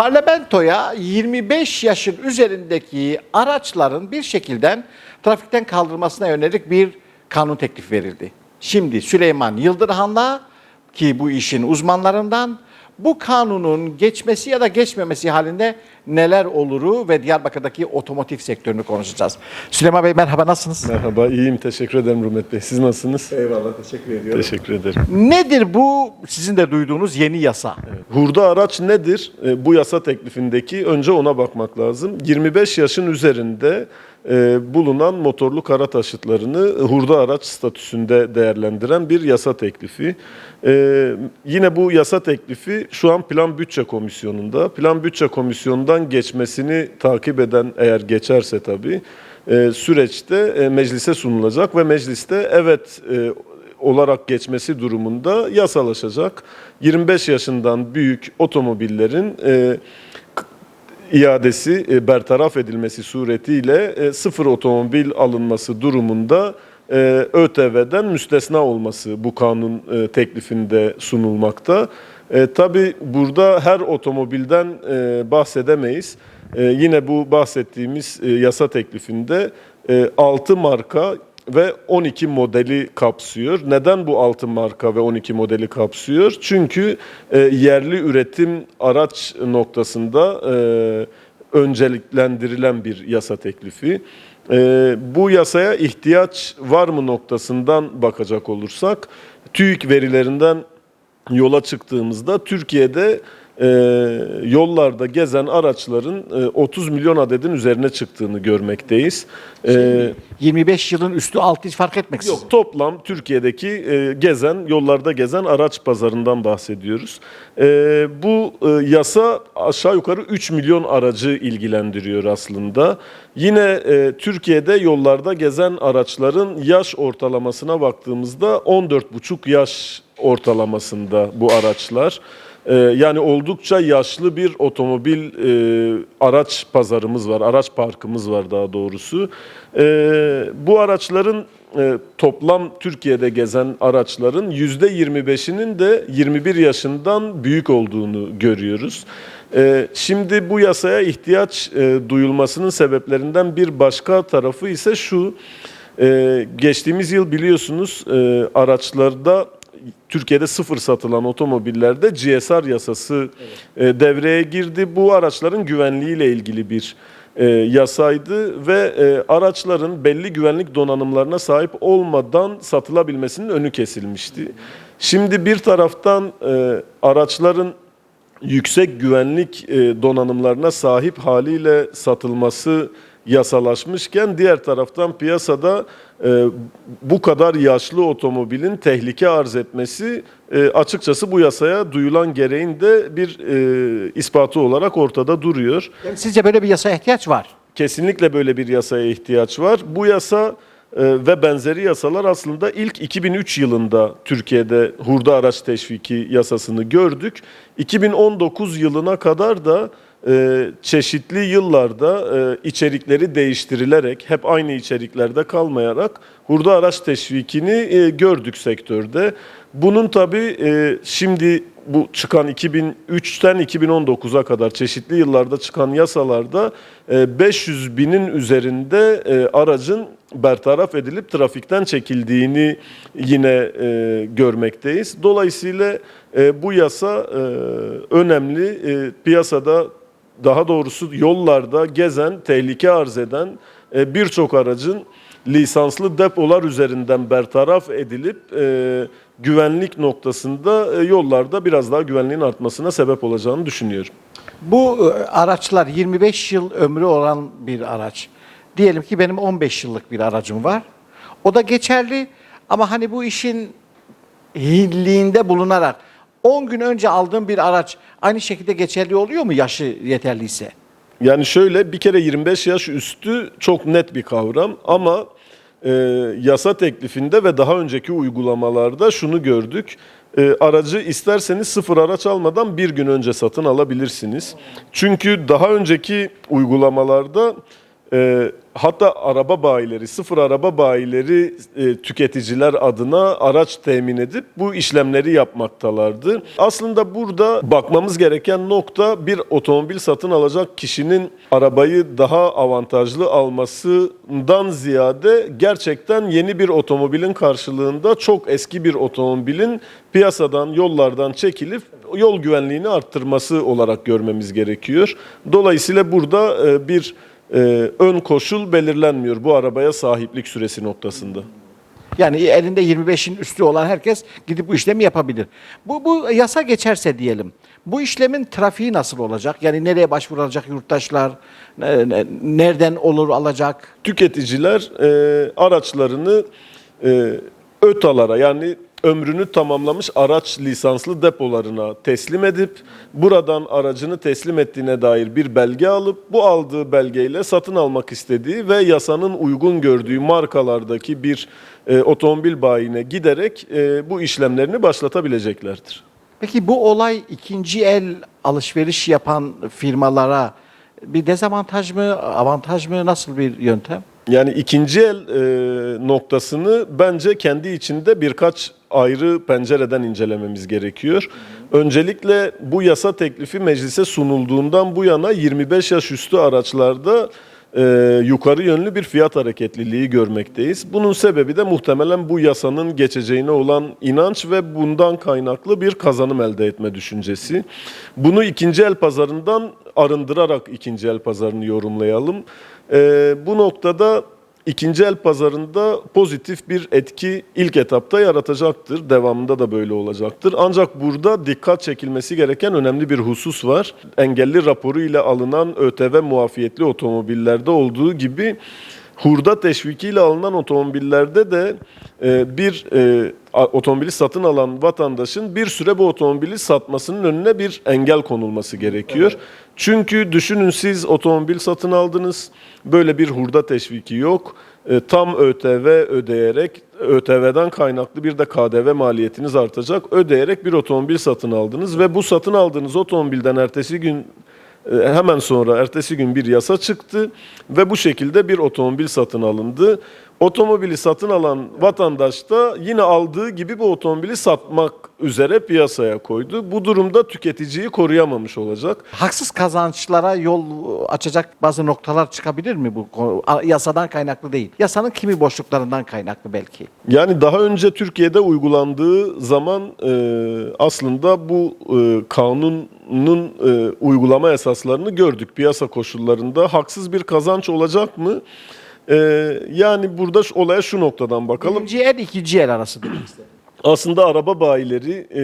Parlamentoya 25 yaşın üzerindeki araçların bir şekilde trafikten kaldırılmasına yönelik bir kanun teklifi verildi. Şimdi Süleyman Yıldırhan'la ki bu işin uzmanlarından bu kanunun geçmesi ya da geçmemesi halinde neler oluru ve Diyarbakır'daki otomotiv sektörünü konuşacağız. Süleyman Bey merhaba nasılsınız? Merhaba, iyiyim. Teşekkür ederim Rumet Bey. Siz nasılsınız? Eyvallah teşekkür ediyorum. Teşekkür ederim. Nedir bu sizin de duyduğunuz yeni yasa? Hurda araç nedir? E, Bu yasa teklifindeki önce ona bakmak lazım. 25 yaşın üzerinde e, bulunan motorlu kara taşıtlarını hurda araç statüsünde değerlendiren bir yasa teklifi. E, yine bu yasa teklifi şu an Plan Bütçe Komisyonu'nda. Plan Bütçe Komisyonu'ndan geçmesini takip eden eğer geçerse tabii e, süreçte e, meclise sunulacak ve mecliste evet e, olarak geçmesi durumunda yasalaşacak. 25 yaşından büyük otomobillerin iadesi bertaraf edilmesi suretiyle sıfır otomobil alınması durumunda e, ÖTV'den müstesna olması bu kanun e, teklifinde sunulmakta. E, Tabi burada her otomobilden e, bahsedemeyiz. E, yine bu bahsettiğimiz e, yasa teklifinde e, 6 marka ve 12 modeli kapsıyor. Neden bu 6 marka ve 12 modeli kapsıyor? Çünkü e, yerli üretim araç noktasında e, önceliklendirilen bir yasa teklifi. E, bu yasaya ihtiyaç var mı noktasından bakacak olursak, TÜİK verilerinden yola çıktığımızda Türkiye'de e, yollarda gezen araçların e, 30 milyon adedin üzerine çıktığını görmekteyiz. E, 25 yılın üstü altı hiç fark etmeksizin. Yok toplam Türkiye'deki e, gezen yollarda gezen araç pazarından bahsediyoruz. E, bu e, yasa aşağı yukarı 3 milyon aracı ilgilendiriyor aslında. Yine e, Türkiye'de yollarda gezen araçların yaş ortalamasına baktığımızda 14,5 yaş ortalamasında bu araçlar. E, yani oldukça yaşlı bir otomobil e, araç pazarımız var, araç parkımız var daha doğrusu. E, bu araçların e, toplam Türkiye'de gezen araçların yüzde 25'inin de 21 yaşından büyük olduğunu görüyoruz. E, şimdi bu yasaya ihtiyaç e, duyulmasının sebeplerinden bir başka tarafı ise şu. E, geçtiğimiz yıl biliyorsunuz e, araçlarda Türkiye'de sıfır satılan otomobillerde GSR yasası e, devreye girdi. Bu araçların güvenliğiyle ilgili bir e, yasaydı ve e, araçların belli güvenlik donanımlarına sahip olmadan satılabilmesinin önü kesilmişti. Şimdi bir taraftan e, araçların yüksek güvenlik donanımlarına sahip haliyle satılması yasalaşmışken diğer taraftan piyasada e, bu kadar yaşlı otomobilin tehlike arz etmesi e, açıkçası bu yasaya duyulan gereğin de bir e, ispatı olarak ortada duruyor. Yani sizce böyle bir yasaya ihtiyaç var. Kesinlikle böyle bir yasaya ihtiyaç var. Bu yasa e, ve benzeri yasalar aslında ilk 2003 yılında Türkiye'de hurda araç teşviki yasasını gördük. 2019 yılına kadar da çeşitli yıllarda e, içerikleri değiştirilerek hep aynı içeriklerde kalmayarak hurda araç teşvikini e, gördük sektörde. Bunun tabii e, şimdi bu çıkan 2003'ten 2019'a kadar çeşitli yıllarda çıkan yasalarda e, 500 binin üzerinde aracın bertaraf edilip trafikten çekildiğini yine görmekteyiz. Dolayısıyla bu yasa önemli. E, piyasada daha doğrusu yollarda gezen, tehlike arz eden e, birçok aracın lisanslı depolar üzerinden bertaraf edilip e, güvenlik noktasında e, yollarda biraz daha güvenliğin artmasına sebep olacağını düşünüyorum. Bu araçlar 25 yıl ömrü olan bir araç. Diyelim ki benim 15 yıllık bir aracım var. O da geçerli ama hani bu işin hilliğinde bulunarak 10 gün önce aldığım bir araç aynı şekilde geçerli oluyor mu yaşı yeterliyse? Yani şöyle bir kere 25 yaş üstü çok net bir kavram ama e, yasa teklifinde ve daha önceki uygulamalarda şunu gördük. E, aracı isterseniz sıfır araç almadan bir gün önce satın alabilirsiniz. Çünkü daha önceki uygulamalarda e, hatta araba bayileri, sıfır araba bayileri e, tüketiciler adına araç temin edip bu işlemleri yapmaktalardı. Aslında burada bakmamız gereken nokta bir otomobil satın alacak kişinin arabayı daha avantajlı almasından ziyade gerçekten yeni bir otomobilin karşılığında çok eski bir otomobilin piyasadan, yollardan çekilip yol güvenliğini arttırması olarak görmemiz gerekiyor. Dolayısıyla burada e, bir e, ön koşul belirlenmiyor bu arabaya sahiplik süresi noktasında. Yani elinde 25'in üstü olan herkes gidip bu işlemi yapabilir. Bu, bu yasa geçerse diyelim. Bu işlemin trafiği nasıl olacak? Yani nereye başvurulacak yurttaşlar? Ne- ne- Nereden olur alacak? Tüketiciler e, araçlarını e, ÖTA'lara yani ömrünü tamamlamış araç lisanslı depolarına teslim edip buradan aracını teslim ettiğine dair bir belge alıp bu aldığı belgeyle satın almak istediği ve yasanın uygun gördüğü markalardaki bir e, otomobil bayine giderek e, bu işlemlerini başlatabileceklerdir. Peki bu olay ikinci el alışveriş yapan firmalara bir dezavantaj mı, avantaj mı, nasıl bir yöntem? Yani ikinci el e, noktasını bence kendi içinde birkaç ayrı pencereden incelememiz gerekiyor. Öncelikle bu yasa teklifi meclise sunulduğundan bu yana 25 yaş üstü araçlarda e, yukarı yönlü bir fiyat hareketliliği görmekteyiz. Bunun sebebi de muhtemelen bu yasanın geçeceğine olan inanç ve bundan kaynaklı bir kazanım elde etme düşüncesi. Bunu ikinci el pazarından arındırarak ikinci el pazarını yorumlayalım. E, bu noktada ikinci el pazarında pozitif bir etki ilk etapta yaratacaktır. Devamında da böyle olacaktır. Ancak burada dikkat çekilmesi gereken önemli bir husus var. Engelli raporu ile alınan ÖTV muafiyetli otomobillerde olduğu gibi hurda teşvikiyle alınan otomobillerde de e, bir e, otomobili satın alan vatandaşın bir süre bu otomobili satmasının önüne bir engel konulması gerekiyor. Çünkü düşünün siz otomobil satın aldınız, böyle bir hurda teşviki yok. E, tam ÖTV ödeyerek, ÖTV'den kaynaklı bir de KDV maliyetiniz artacak. Ödeyerek bir otomobil satın aldınız ve bu satın aldığınız otomobilden ertesi gün hemen sonra ertesi gün bir yasa çıktı ve bu şekilde bir otomobil satın alındı. Otomobili satın alan vatandaş da yine aldığı gibi bu otomobili satmak üzere piyasaya koydu. Bu durumda tüketiciyi koruyamamış olacak. Haksız kazançlara yol açacak bazı noktalar çıkabilir mi bu konu? A- Yasadan kaynaklı değil. Yasanın kimi boşluklarından kaynaklı belki. Yani daha önce Türkiye'de uygulandığı zaman e, aslında bu e, kanunun e, uygulama esaslarını gördük. Piyasa koşullarında haksız bir kazanç olacak mı? E, yani burada şu- olaya şu noktadan bakalım. Birinci el, ikinci el arası demek istedim. Aslında araba bayileri e,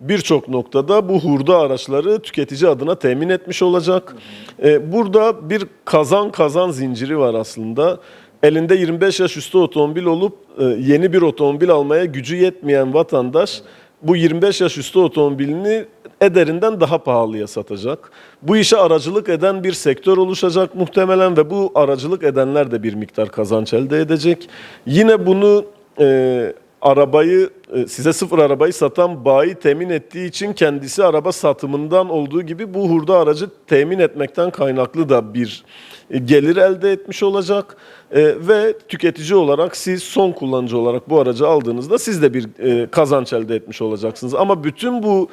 birçok noktada bu hurda araçları tüketici adına temin etmiş olacak. E, burada bir kazan kazan zinciri var aslında. Elinde 25 yaş üstü otomobil olup e, yeni bir otomobil almaya gücü yetmeyen vatandaş bu 25 yaş üstü otomobilini ederinden daha pahalıya satacak. Bu işe aracılık eden bir sektör oluşacak muhtemelen ve bu aracılık edenler de bir miktar kazanç elde edecek. Yine bunu e, arabayı e, size sıfır arabayı satan bayi temin ettiği için kendisi araba satımından olduğu gibi bu hurda aracı temin etmekten kaynaklı da bir e, gelir elde etmiş olacak E, ve tüketici olarak siz son kullanıcı olarak bu aracı aldığınızda siz de bir kazanç elde etmiş olacaksınız. Ama bütün bu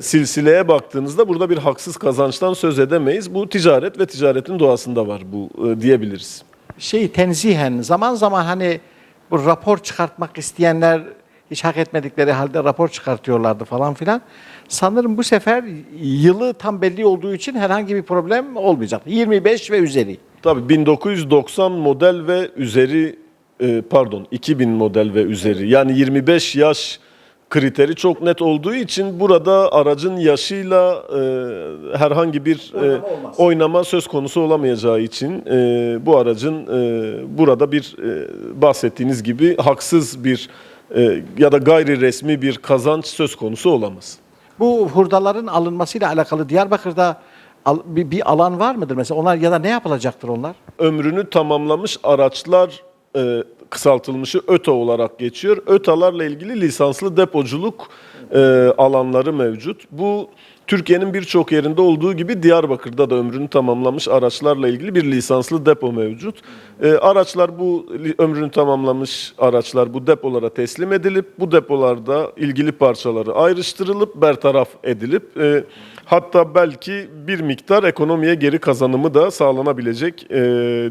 silsileye baktığınızda burada bir haksız kazançtan söz edemeyiz. Bu ticaret ve ticaretin doğasında var bu diyebiliriz. Şey tenzihen zaman zaman hani bu rapor çıkartmak isteyenler hiç hak etmedikleri halde rapor çıkartıyorlardı falan filan. Sanırım bu sefer yılı tam belli olduğu için herhangi bir problem olmayacak. 25 ve üzeri. Tabii 1990 model ve üzeri e, pardon 2000 model ve üzeri yani 25 yaş kriteri çok net olduğu için burada aracın yaşıyla e, herhangi bir e, Oynama olmaz. oynama söz konusu olamayacağı için e, bu aracın e, burada bir e, bahsettiğiniz gibi haksız bir e, ya da gayri resmi bir kazanç söz konusu olamaz. Bu hurdaların alınmasıyla alakalı Diyarbakır'da bir alan var mıdır mesela? Onlar ya da ne yapılacaktır onlar? ömrünü tamamlamış araçlar e, kısaltılmışı ÖTA olarak geçiyor. ÖTA'larla ilgili lisanslı depoculuk e, alanları mevcut. Bu Türkiye'nin birçok yerinde olduğu gibi Diyarbakır'da da ömrünü tamamlamış araçlarla ilgili bir lisanslı depo mevcut. Ee, araçlar bu ömrünü tamamlamış araçlar bu depolara teslim edilip bu depolarda ilgili parçaları ayrıştırılıp bertaraf edilip e, hatta belki bir miktar ekonomiye geri kazanımı da sağlanabilecek e,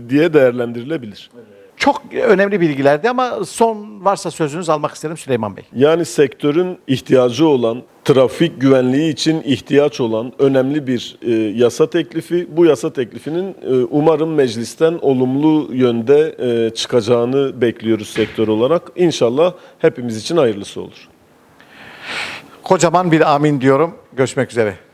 diye değerlendirilebilir. Çok önemli bilgilerdi ama son varsa sözünüzü almak isterim Süleyman Bey. Yani sektörün ihtiyacı olan, trafik güvenliği için ihtiyaç olan önemli bir e, yasa teklifi. Bu yasa teklifinin e, umarım meclisten olumlu yönde e, çıkacağını bekliyoruz sektör olarak. İnşallah hepimiz için hayırlısı olur. Kocaman bir amin diyorum. Görüşmek üzere.